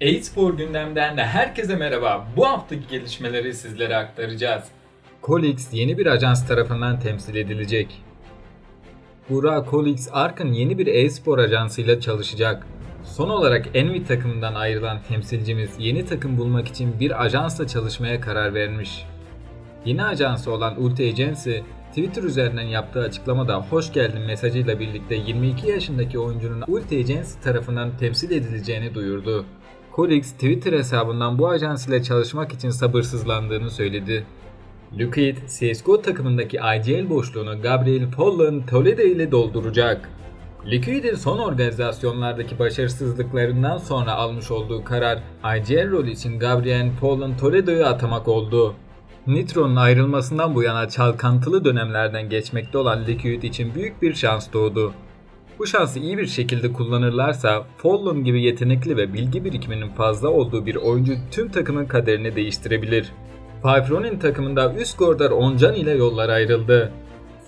E-spor gündemden de herkese merhaba. Bu haftaki gelişmeleri sizlere aktaracağız. Colix yeni bir ajans tarafından temsil edilecek. Burak Colix Ark'ın yeni bir e-spor ajansıyla çalışacak. Son olarak Envy takımından ayrılan temsilcimiz yeni takım bulmak için bir ajansla çalışmaya karar vermiş. Yeni ajansı olan Ulti Agency, Twitter üzerinden yaptığı açıklamada hoş geldin mesajıyla birlikte 22 yaşındaki oyuncunun Ulti Agency tarafından temsil edileceğini duyurdu. Colix Twitter hesabından bu ajans ile çalışmak için sabırsızlandığını söyledi. Liquid, CSGO takımındaki IGL boşluğunu Gabriel Pollan Toledo ile dolduracak. Liquid'in son organizasyonlardaki başarısızlıklarından sonra almış olduğu karar IGL rolü için Gabriel Pollan Toledo'yu atamak oldu. Nitro'nun ayrılmasından bu yana çalkantılı dönemlerden geçmekte olan Liquid için büyük bir şans doğdu. Bu şansı iyi bir şekilde kullanırlarsa Follon gibi yetenekli ve bilgi birikiminin fazla olduğu bir oyuncu tüm takımın kaderini değiştirebilir. Five takımında üst koridor Oncan ile yollar ayrıldı.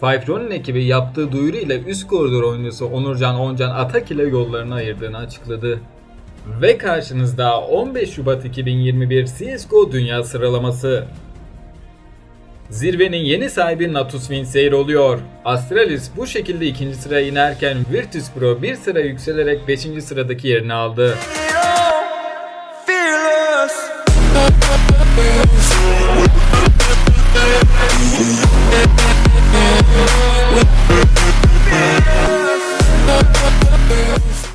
Five Ronin ekibi yaptığı duyuru ile üst koridor oyuncusu Onurcan Oncan Atak ile yollarını ayırdığını açıkladı. Ve karşınızda 15 Şubat 2021 CSGO Dünya Sıralaması. Zirvenin yeni sahibi Natus Winsair oluyor. Astralis bu şekilde ikinci sıraya inerken Virtus Pro bir sıra yükselerek 5. sıradaki yerini aldı.